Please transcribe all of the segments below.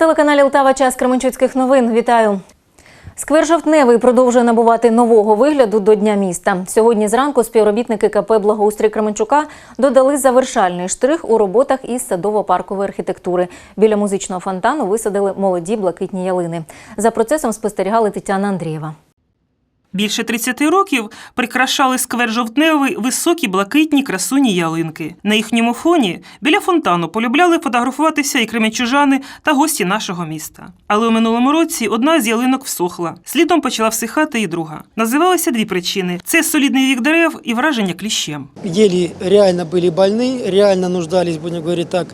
телеканалі Лтава час Кременчуцьких новин. Вітаю. Сквер Жовтневий продовжує набувати нового вигляду до Дня міста. Сьогодні зранку співробітники КП Благоустрій Кременчука додали завершальний штрих у роботах із садово-паркової архітектури. Біля музичного фонтану висадили молоді блакитні ялини. За процесом спостерігали Тетяна Андрієва. Більше 30 років прикрашали сквер жовтневий високі блакитні красуні ялинки. На їхньому фоні біля фонтану полюбляли фотографуватися і кременчужани та гості нашого міста. Але у минулому році одна з ялинок всохла. Слідом почала всихати і друга. Називалися дві причини: це солідний вік дерев і враження кліщем. Ели реально были больны, реально нуждались, будем говорить так,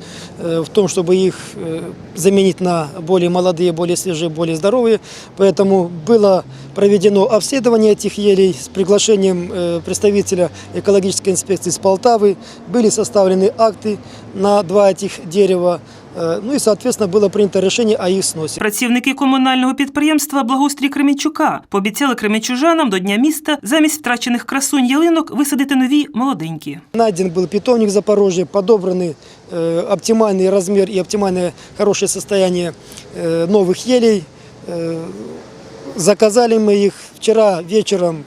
э, в том, чтобы их э, заменить на более молодые, более свежие, более здоровые. Поэтому было проведено обследование этих елей с приглашением э, представителя экологической инспекции с Полтавы. Были составлены акты на два этих дерева. Э, Ну и, соответственно, было принято решение о их сносе. Працівники комунального підприємства Благоустрій Кременчука пообіцяли кременчужанам до Дня міста замість втрачених красунь ялинок висадити нові молоденькі. Найден был питомник в Запорожье, подобраны э, оптимальный размер и оптимальное хорошее состояние э, новых елей. Э, заказали мы их вчера вечером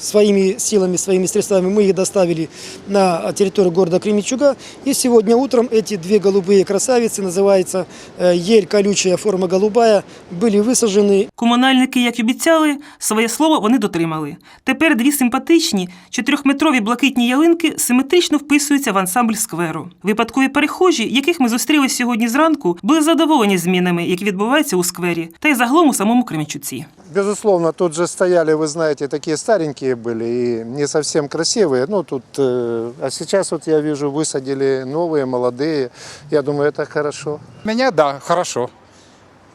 своими силами, своими средствами. Мы их доставили на территорию города Кременчуга. И сегодня утром эти две голубые красавицы, называется э, ель колючая, форма голубая, были высажены Комунальники, як і обіцяли, своє слово вони дотримали. Тепер дві симпатичні чотирьохметрові блакитні ялинки симетрично вписуються в ансамбль скверу. Випадкові перехожі, яких ми зустріли сьогодні зранку, були задоволені змінами, які відбуваються у сквері, та й загалом у самому Кременчуці. Безусловно, тут же стояли, вы знаете, такие старенькие были и не совсем красивые. Ну, тут, э, а сейчас вот я вижу, высадили новые, молодые. Я думаю, это хорошо. Меня, да, хорошо.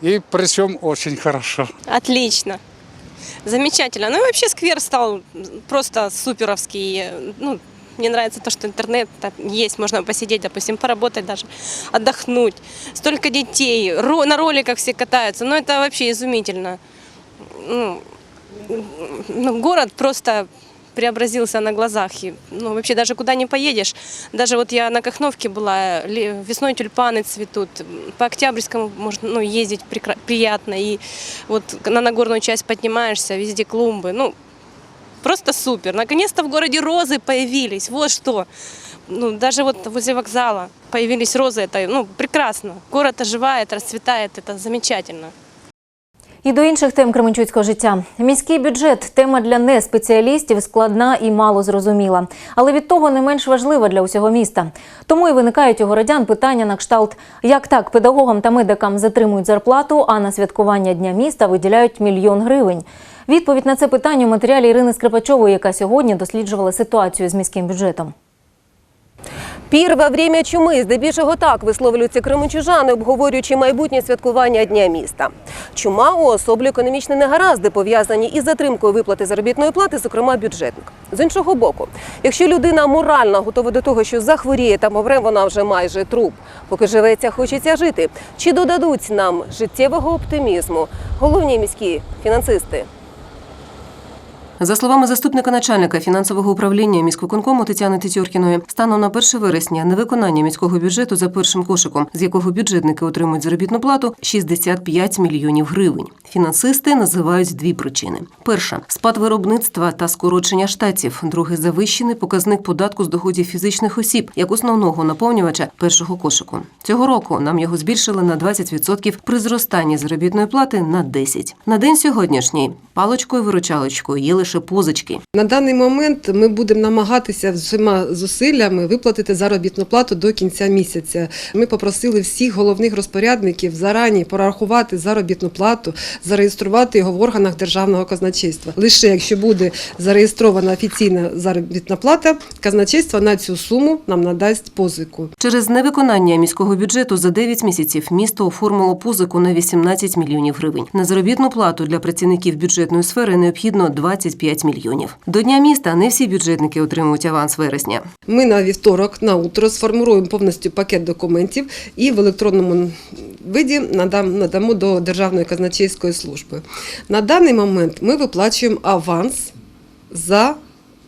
И причем очень хорошо. Отлично. Замечательно. Ну и вообще сквер стал просто суперовский. Ну, мне нравится то, что интернет есть, можно посидеть, допустим, поработать даже, отдохнуть. Столько детей, на роликах все катаются. Ну это вообще изумительно. Ну, ну, город просто преобразился на глазах. И, ну, вообще даже куда не поедешь. Даже вот я на Кахновке была, весной тюльпаны цветут. По Октябрьскому можно ну, ездить приятно. И вот на Нагорную часть поднимаешься, везде клумбы. Ну, просто супер. Наконец-то в городе розы появились. Вот что. Ну, даже вот возле вокзала появились розы. Это ну, прекрасно. Город оживает, расцветает. Это замечательно. І до інших тем кременчуцького життя. Міський бюджет тема для неспеціалістів складна і мало зрозуміла, але від того не менш важлива для усього міста. Тому і виникають у городян питання на кшталт, як так педагогам та медикам затримують зарплату, а на святкування дня міста виділяють мільйон гривень. Відповідь на це питання у матеріалі Ірини Скрипачової, яка сьогодні досліджувала ситуацію з міським бюджетом. Пір во время чуми здебільшого так висловлюються кременчужани, обговорюючи майбутнє святкування Дня міста. Чума уособлює економічні негаразди, пов'язані із затримкою виплати заробітної плати, зокрема бюджетник. З іншого боку, якщо людина морально готова до того, що захворіє та помре, вона вже майже труп. Поки живеться, хочеться жити. Чи додадуть нам життєвого оптимізму головні міські фінансисти? За словами заступника начальника фінансового управління міськвиконкому Тетяни Тетюркіної, станом на 1 вересня невиконання міського бюджету за першим кошиком, з якого бюджетники отримують заробітну плату, 65 мільйонів гривень. Фінансисти називають дві причини: перша спад виробництва та скорочення штатів. Друге завищений показник податку з доходів фізичних осіб як основного наповнювача першого кошику. Цього року нам його збільшили на 20% при зростанні заробітної плати на 10%. На день сьогоднішній паличкою-виручалочкою є лише позички. На даний момент ми будемо намагатися всіма зусиллями виплатити заробітну плату до кінця місяця. Ми попросили всіх головних розпорядників зарані порахувати заробітну плату, зареєструвати його в органах державного казначейства. Лише якщо буде зареєстрована офіційна заробітна плата, казначейство на цю суму нам надасть позику. Через невиконання міського бюджету за 9 місяців місто оформило позику на 18 мільйонів гривень. На заробітну плату для працівників бюджетної сфери необхідно 25 мільйонів. До дня міста не всі бюджетники отримують аванс вересня. Ми на вівторок на утро сформуємо повністю пакет документів і в електронному виді надам, надамо до Державної казначейської служби. На даний момент ми виплачуємо аванс за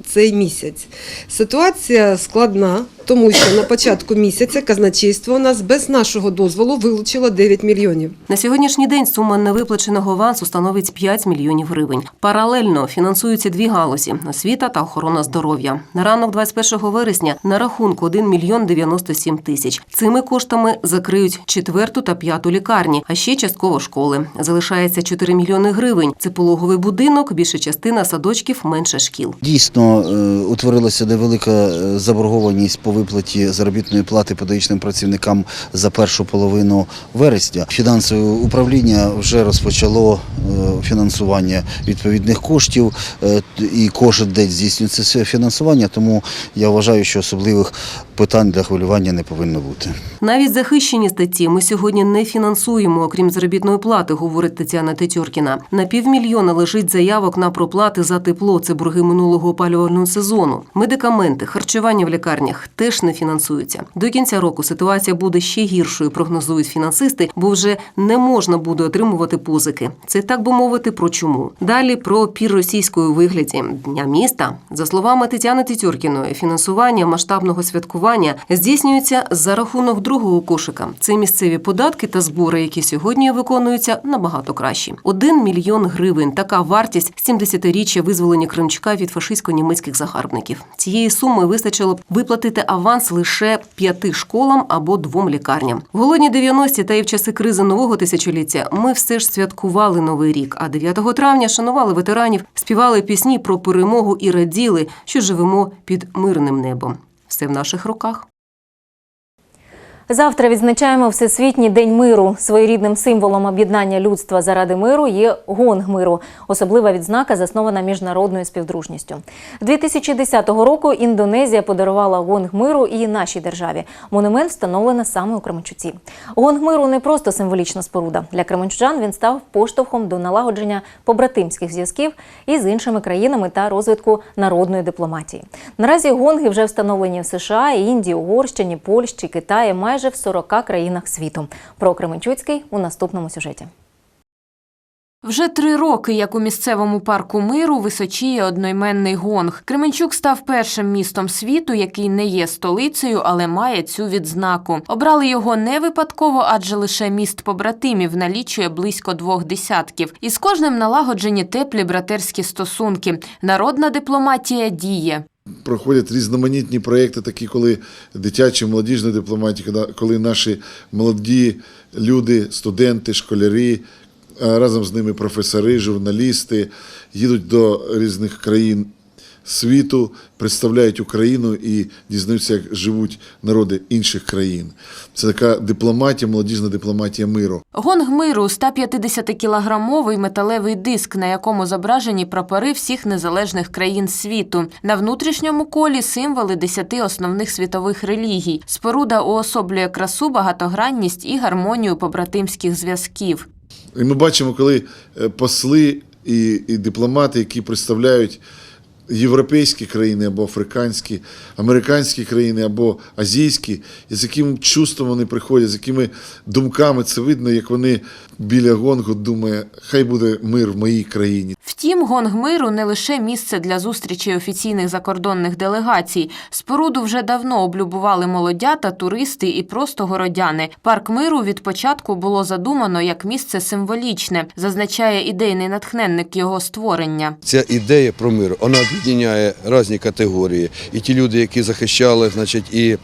цей місяць. Ситуація складна Тому що на початку місяця казначейство у нас без нашого дозволу вилучило 9 мільйонів. На сьогоднішній день сума невиплаченого авансу становить 5 мільйонів гривень. Паралельно фінансуються дві галузі – освіта та охорона здоров'я. На ранок 21 вересня на рахунку 1 мільйон 97 тисяч. Цими коштами закриють четверту та п'яту лікарні, а ще частково школи. Залишається 4 мільйони гривень. Це пологовий будинок, більша частина садочків, менше шкіл. Дійсно, е, утворилася невелика е, заборгованість по виплаті заробітної плати педагогічним працівникам за першу половину вересня. Фінансове управління вже розпочало е, фінансування відповідних коштів, е, і кожен день здійснюється фінансування, тому я вважаю, що особливих питань для хвилювання не повинно бути. Навіть захищені статті ми сьогодні не фінансуємо, окрім заробітної плати, говорить Тетяна Тетьоркіна. На півмільйона лежить заявок на проплати за тепло. Це борги минулого опалювального сезону. Медикаменти, харчування в лікарнях теж не фінансуються. До кінця року ситуація буде ще гіршою, прогнозують фінансисти, бо вже не можна буде отримувати позики. Це так би мовити про чому. Далі про пір російської вигляді дня міста. За словами Тетяни Тетьоркіної, фінансування масштабного святкування здійснюється за рахунок другого кошика. Це місцеві податки та збори, які сьогодні виконуються набагато кращі. Один мільйон гривень. Така вартість 70-річчя визволення Кримчука від фашистсько-німецьких загарбників. Цієї суми вистачило б виплатити аванс лише п'яти школам або двом лікарням. В голодні 90-ті та і в часи кризи нового тисячоліття ми все ж святкували новий рік. А 9 травня шанували ветеранів, співали пісні про перемогу і раділи, що живемо під мирним небом. Все в наших руках. Завтра відзначаємо Всесвітній день миру. Своєрідним символом об'єднання людства заради миру є гонг миру. Особлива відзнака заснована міжнародною співдружністю. 2010 року Індонезія подарувала гонг миру і нашій державі. Монумент встановлено саме у Кременчуці. Гонг миру не просто символічна споруда. Для кременчужан він став поштовхом до налагодження побратимських зв'язків із іншими країнами та розвитку народної дипломатії. Наразі гонги вже встановлені в США, Індії, Угорщині, Польщі, Китаї, майже в 40 країнах світу. Про Кременчуцький у наступному сюжеті. Вже три роки, як у місцевому парку миру, височіє одноіменний гонг. Кременчук став першим містом світу, який не є столицею, але має цю відзнаку. Обрали його не випадково, адже лише міст побратимів налічує близько двох десятків. І з кожним налагоджені теплі братерські стосунки. Народна дипломатія діє. Проходять різноманітні проєкти, такі, коли дитяча молодіжна дипломатія, коли- наші молоді люди, студенти, школярі, разом з ними професори, журналісти їдуть до різних країн світу, представляють Україну і дізнаються, як живуть народи інших країн. Це така дипломатія, молодіжна дипломатія миру. Гонг миру 150-кілограмовий металевий диск, на якому зображені прапори всіх незалежних країн світу. На внутрішньому колі символи десяти основних світових релігій. Споруда уособлює красу, багатогранність і гармонію побратимських зв'язків. І ми бачимо, коли е, посли і, і дипломати, які представляють європейські країни або африканські, американські країни або азійські, і з яким чувством вони приходять, з якими думками це видно, як вони біля гонгу думає, хай буде мир в моїй країні. Втім, гонг миру не лише місце для зустрічей офіційних закордонних делегацій. Споруду вже давно облюбували молодята, туристи і просто городяни. Парк миру від початку було задумано як місце символічне, зазначає ідейний натхненник його створення. Ця ідея про мир, вона об'єднає різні категорії. І ті люди, які захищали, значить, і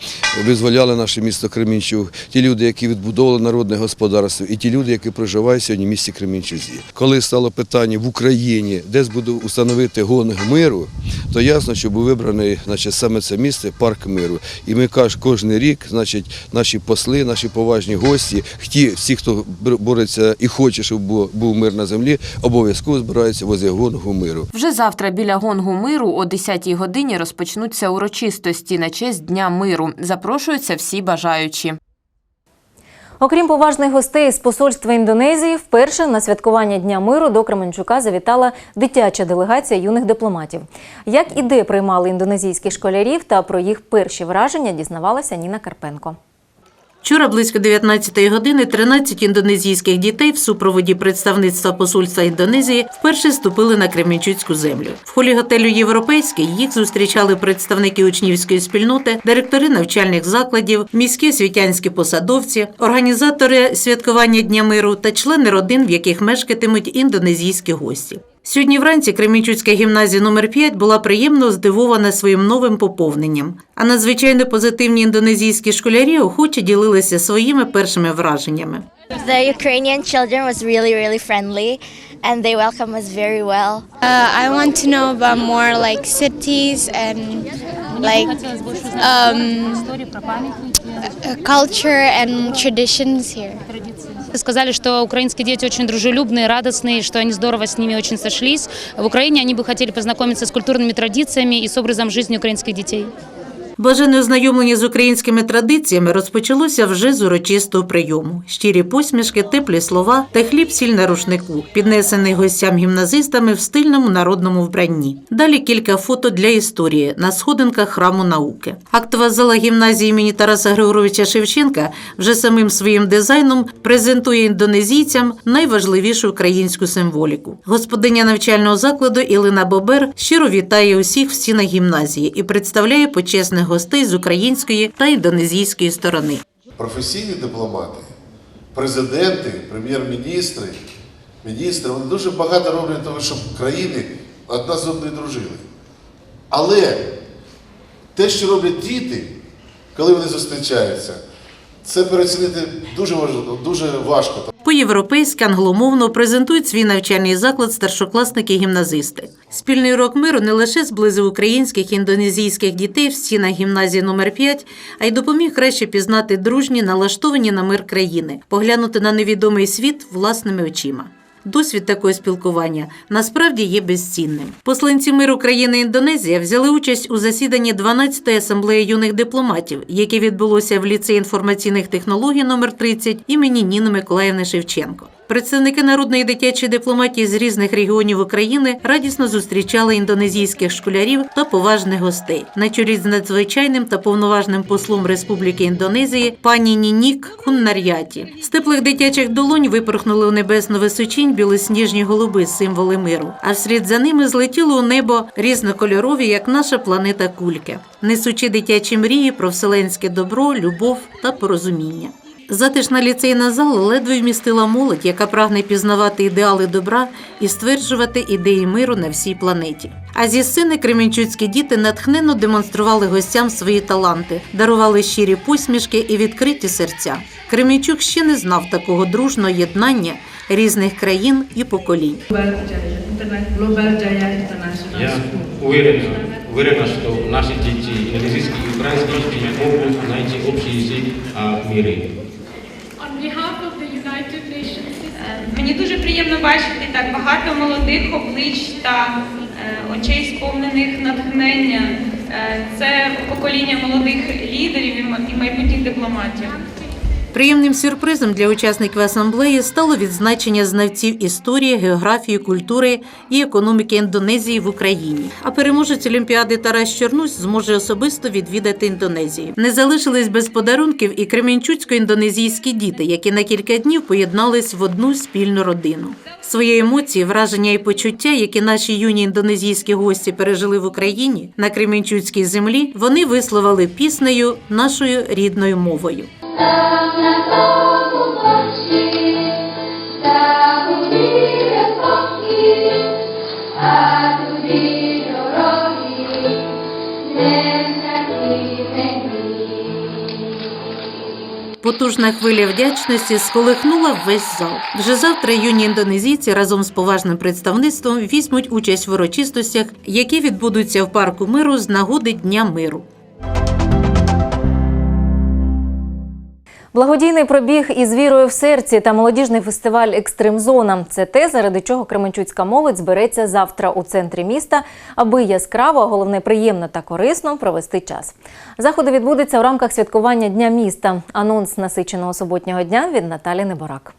визволяли наше місто Кремінчуг, ті люди, які відбудовували народне господарство, і ті люди, які проживають сьогодні в місті Кремінчузі. Коли стало питання в Україні, де збуду встановити гонг миру, то ясно, що був вибраний значить, саме це місце парк миру. І ми каж, кожен рік, значить, наші посли, наші поважні гості, ті, всі, хто бореться і хоче, щоб був мир на землі, обов'язково збираються возле гонгу миру. Вже завтра біля гонгу миру о 10-й годині розпочнуться урочистості на честь Дня миру. Запрошуються всі бажаючі. Окрім поважних гостей з посольства Індонезії, вперше на святкування Дня миру до Кременчука завітала дитяча делегація юних дипломатів. Як і де приймали індонезійських школярів та про їх перші враження дізнавалася Ніна Карпенко. Вчора близько 19-ї години 13 індонезійських дітей в супроводі представництва посольства Індонезії вперше ступили на Кременчуцьку землю. В холі готелю Європейський їх зустрічали представники учнівської спільноти, директори навчальних закладів, міські освітянські посадовці, організатори святкування Дня миру та члени родин, в яких мешкатимуть індонезійські гості. Сьогодні вранці Кременчуцька гімназія номер 5 була приємно здивована своїм новим поповненням. А надзвичайно позитивні індонезійські школярі охоче ділилися своїми першими враженнями. The Ukrainian children was really, really friendly and they welcome us very well. Uh, I want to know about more like cities and like um, culture and traditions here. Сказали, что украинские дети очень дружелюбные, радостные, что они здорово с ними очень сошлись. В Украине они бы хотели познакомиться с культурными традициями и с образом жизни украинских детей. Блаженне ознайомлення з українськими традиціями розпочалося вже з урочистого прийому. Щирі посмішки, теплі слова та хліб сіль на рушнику, піднесений гостям гімназистами в стильному народному вбранні. Далі кілька фото для історії на сходинках храму науки. Актова зала гімназії імені Тараса Григоровича Шевченка вже самим своїм дизайном презентує індонезійцям найважливішу українську символіку. Господиня навчального закладу Ілина Бобер щиро вітає усіх в стінах гімназії і представляє почесних гостей з української та індонезійської сторони. Професійні дипломати, президенти, прем'єр-міністри, міністри, вони дуже багато роблять того, щоб країни одна з одною дружили. Але те, що роблять діти, коли вони зустрічаються, це переоцінити дуже важливо, дуже важко. По-європейськи англомовно презентують свій навчальний заклад старшокласники-гімназисти. Спільний урок миру не лише зблизив українських і індонезійських дітей в стінах гімназії номер 5 а й допоміг краще пізнати дружні, налаштовані на мир країни, поглянути на невідомий світ власними очима. Досвід такого спілкування насправді є безцінним. Посланці миру країни Індонезія взяли участь у засіданні 12-ї асамблеї юних дипломатів, яке відбулося в ліцеї інформаційних технологій номер 30 імені Ніни Миколаївни Шевченко. Представники народної дитячої дипломатії з різних регіонів України радісно зустрічали індонезійських школярів та поважних гостей на чолі з надзвичайним та повноважним послом Республіки Індонезії пані Нінік Хуннар'яті. З теплих дитячих долонь випорхнули у небесну височінь білосніжні голуби, символи миру. А вслід за ними злетіло у небо різнокольорові, як наша планета кульки, несучи дитячі мрії про вселенське добро, любов та порозуміння. Затишна ліцейна зала ледве вмістила молодь, яка прагне пізнавати ідеали добра і стверджувати ідеї миру на всій планеті. А зі сцени кременчуцькі діти натхненно демонстрували гостям свої таланти, дарували щирі посмішки і відкриті серця. Кременчук ще не знав такого дружного єднання різних країн і поколінь. Я уверен, уверена, что наши дети, индонезийские и украинские дети могут найти общий язык о мире. Мені дуже приємно бачити так багато молодих облич та е, очей сповнених натхнення. Е, Це покоління молодих лідерів і майбутніх дипломатів. Приємним сюрпризом для учасників асамблеї стало відзначення знавців історії, географії, культури і економіки Індонезії в Україні. А переможець Олімпіади Тарас Чорнусь зможе особисто відвідати Індонезію. Не залишились без подарунків і кременчуцько-індонезійські діти, які на кілька днів поєднались в одну спільну родину. Свої емоції, враження і почуття, які наші юні індонезійські гості пережили в Україні на Кременчуцькій землі, вони висловили піснею нашою рідною мовою. Потужна хвиля вдячності сколихнула весь зал. Вже завтра юні індонезійці разом з поважним представництвом візьмуть участь в урочистостях, які відбудуться в парку миру з нагоди Дня миру. Благодійний пробіг із вірою в серці та молодіжний фестиваль Екстремзона це те, заради чого Кременчуцька молодь збереться завтра у центрі міста, аби яскраво, головне приємно та корисно провести час. Заходи відбудуться в рамках святкування Дня міста. Анонс насиченого суботнього дня від Наталі Неборак.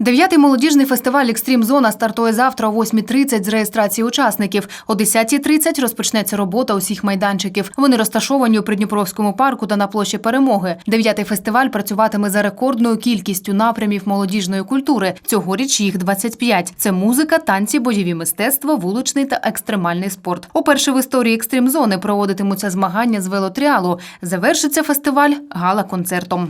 Дев'ятий молодіжний фестиваль Екстрім Зона стартує завтра о 8.30 з реєстрації учасників. О 10.30 розпочнеться робота усіх майданчиків. Вони розташовані у Придніпровському парку та на площі Перемоги. Дев'ятий фестиваль працюватиме за рекордною кількістю напрямів молодіжної культури. Цьогоріч їх 25. Це музика, танці, бойові мистецтва, вуличний та екстремальний спорт. Уперше в історії Екстрім Зони проводитимуться змагання з велотріалу. Завершиться фестиваль гала-концертом.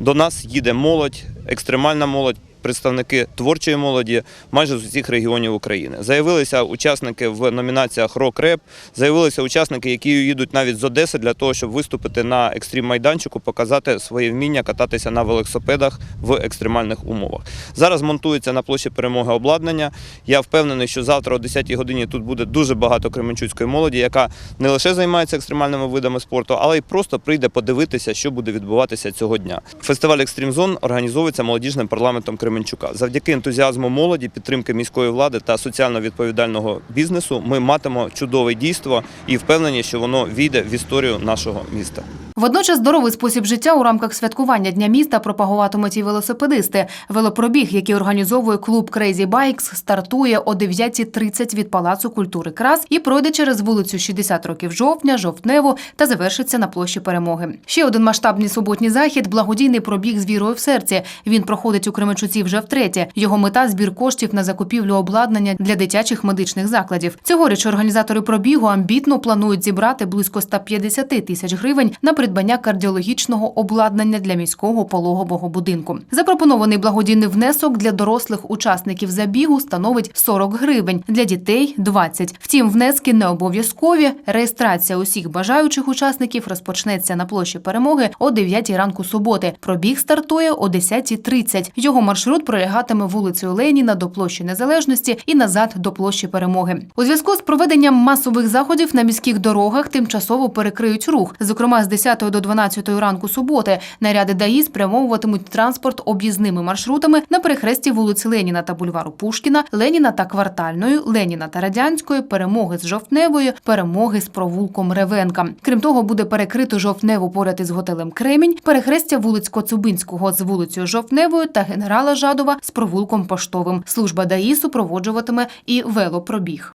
До нас їде молодь, екстремальна молодь. Представники творчої молоді майже з усіх регіонів України заявилися учасники в номінаціях Рок-реп, заявилися учасники, які їдуть навіть з Одеси для того, щоб виступити на екстрім майданчику, показати своє вміння кататися на велосипедах в екстремальних умовах. Зараз монтується на площі перемоги обладнання. Я впевнений, що завтра о 10-й годині тут буде дуже багато кременчуцької молоді, яка не лише займається екстремальними видами спорту, але й просто прийде подивитися, що буде відбуватися цього дня. Фестиваль Екстрім Зон організовується молодіжним парламентом Кременчука. Завдяки ентузіазму молоді, підтримки міської влади та соціально відповідального бізнесу ми матимемо чудове дійство і впевнені, що воно війде в історію нашого міста. Водночас здоровий спосіб життя у рамках святкування дня міста пропагуватимуть і велосипедисти. Велопробіг, який організовує клуб Crazy Bikes, стартує о 9.30 від Палацу культури Крас і пройде через вулицю 60 років жовтня, жовтневу та завершиться на площі Перемоги. Ще один масштабний суботній захід благодійний пробіг з вірою в серці. Він проходить у Кременчуці вже втретє. Його мета збір коштів на закупівлю обладнання для дитячих медичних закладів. Цьогоріч організатори пробігу амбітно планують зібрати близько 150 тисяч гривень на придбання кардіологічного обладнання для міського пологового будинку. Запропонований благодійний внесок для дорослих учасників забігу становить 40 гривень, для дітей 20. Втім, внески не обов'язкові. Реєстрація усіх бажаючих учасників розпочнеться на площі перемоги о 9 ранку суботи. Пробіг стартує о 10.30. Його маршрут пролягатиме вулицею Леніна до площі Незалежності і назад до площі Перемоги. У зв'язку з проведенням масових заходів на міських дорогах тимчасово перекриють рух. Зокрема, з 10 до 12 ранку суботи наряди ДАІ спрямовуватимуть транспорт об'їзними маршрутами на перехресті вулиці Леніна та бульвару Пушкіна, Леніна та Квартальною, Леніна та Радянської, перемоги з Жовтневою, перемоги з провулком Ревенка. Крім того, буде перекрито Жовтневу поряд із готелем Кремінь, перехрестя вулиць Коцюбинського з вулицею Жовтневою та генерала Жадова з провулком Поштовим. Служба ДАІ супроводжуватиме і велопробіг.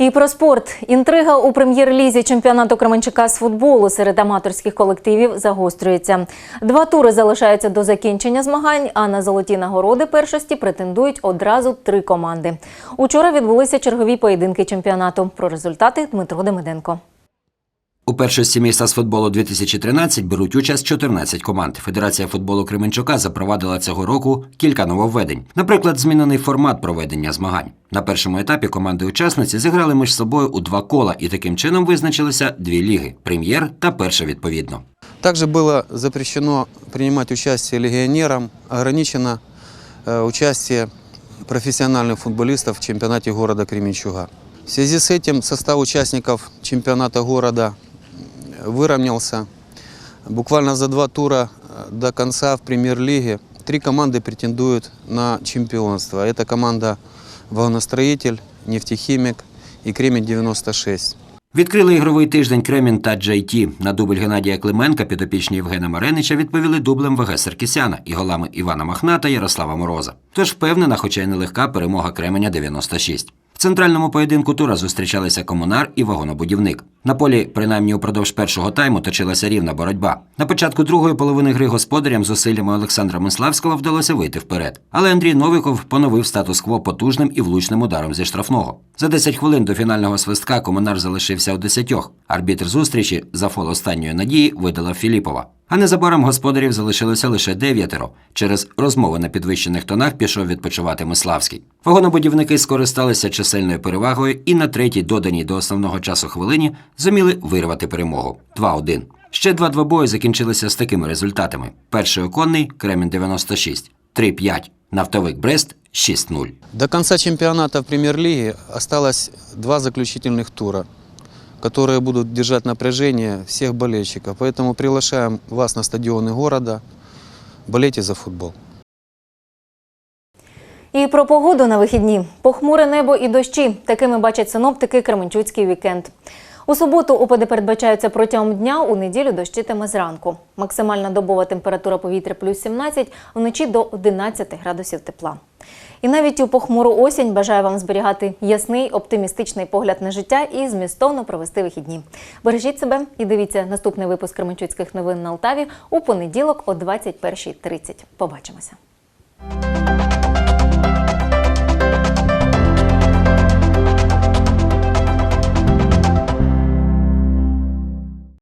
І про спорт. Інтрига у прем'єр-лізі чемпіонату Кременчука з футболу серед аматорських колективів загострюється. Два тури залишаються до закінчення змагань, а на золоті нагороди першості претендують одразу три команди. Учора відбулися чергові поєдинки чемпіонату. Про результати Дмитро Демиденко. У першості міста з футболу 2013 беруть участь 14 команд. Федерація футболу Кременчука запровадила цього року кілька нововведень. Наприклад, змінений формат проведення змагань. На першому етапі команди-учасниці зіграли між собою у два кола і таким чином визначилися дві ліги прем'єр та перша відповідно. Также было запрещено принимать участие легионерам, ограничено э, участие профессиональных футболистов в чемпионате города Кременчуга. В связи с этим состав участников чемпионата города выровнялся. Буквально за два тура э, до конца в премьер-лиге три команды претендуют на чемпионство. Это команда «Вагоностроитель», «Нефтехимик» и «Кремень-96». Відкрили ігровий тиждень Кремін та Джей На дубль Геннадія Клименка підопічні Євгена Маренича відповіли дублем ВГ Саркісяна і голами Івана Махна та Ярослава Мороза. Тож впевнена, хоча й нелегка перемога Кременя 96. В центральному поєдинку тура зустрічалися комунар і вагонобудівник. На полі, принаймні упродовж першого тайму, точилася рівна боротьба. На початку другої половини гри господарям зусиллями Олександра Миславського вдалося вийти вперед. Але Андрій Новиков поновив статус-кво потужним і влучним ударом зі штрафного. За 10 хвилин до фінального свистка комунар залишився у десятьох. Арбітр зустрічі за фол останньої надії видала Філіпова. А незабаром господарів залишилося лише дев'ятеро. Через розмови на підвищених тонах пішов відпочивати Миславський. Вагонобудівники скористалися чисельною перевагою і на третій доданій до основного часу хвилині зуміли вирвати перемогу 2-1. Ще два двобої закінчилися з такими результатами: перший оконний Кремін 96, 3-5, нафтовик Брест 6-0. До конца чемпионата в премьер-лиге осталось два заключительных тура, которые будут держать напряжение всех болельщиков. Поэтому приглашаем вас на стадионы города. Болейте за футбол. І про погоду на вихідні. Похмуре небо і дощі. Такими бачать синоптики Кременчуцький вікенд. У суботу опади передбачаються протягом дня, у неділю дощитиме зранку. Максимальна добова температура повітря плюс 17, вночі до 11 градусів тепла. І навіть у похмуру осінь бажаю вам зберігати ясний, оптимістичний погляд на життя і змістовно провести вихідні. Бережіть себе і дивіться наступний випуск Кременчуцьких новин на Алтаві у понеділок о 21.30. Побачимося.